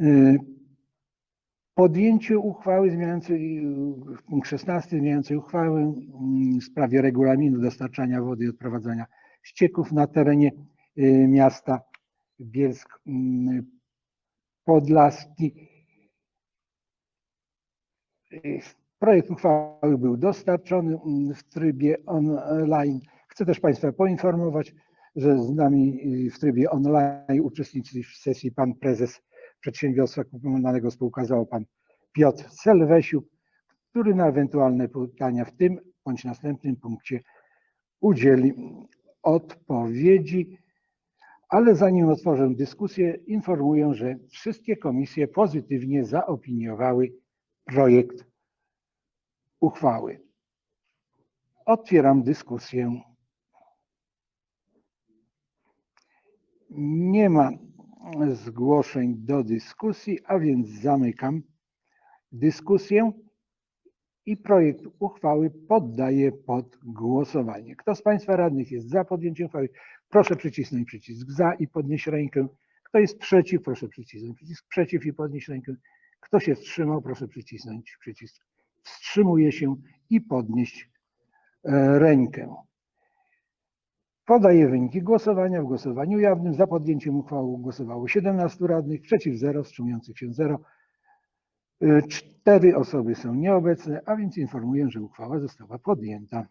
Y, Podjęcie uchwały zmieniającej, y, punkt 16 zmieniającej uchwałę mm, w sprawie regulaminu dostarczania wody i odprowadzania ścieków na terenie y, miasta Bielsk mm, Podlaski. Y, Projekt uchwały był dostarczony mm, w trybie online. Chcę też Państwa poinformować, że z nami y, w trybie online uczestniczy w sesji pan prezes Przedsiębiorstwa Komunalnego Spółka ZOO, pan Piotr Selwesiuk, który na ewentualne pytania w tym bądź następnym punkcie udzieli odpowiedzi. Ale zanim otworzę dyskusję, informuję, że wszystkie komisje pozytywnie zaopiniowały projekt uchwały. Otwieram dyskusję. Nie ma zgłoszeń do dyskusji, a więc zamykam dyskusję i projekt uchwały poddaję pod głosowanie. Kto z Państwa radnych jest za podjęciem uchwały, proszę przycisnąć przycisk za i podnieść rękę. Kto jest przeciw, proszę przycisnąć przycisk przeciw i podnieść rękę. Kto się wstrzymał, proszę przycisnąć przycisk wstrzymuje się i podnieść e, rękę. Podaję wyniki głosowania. W głosowaniu jawnym za podjęciem uchwały głosowało 17 radnych, przeciw 0, wstrzymujących się 0. Y, Cztery osoby są nieobecne, a więc informuję, że uchwała została podjęta.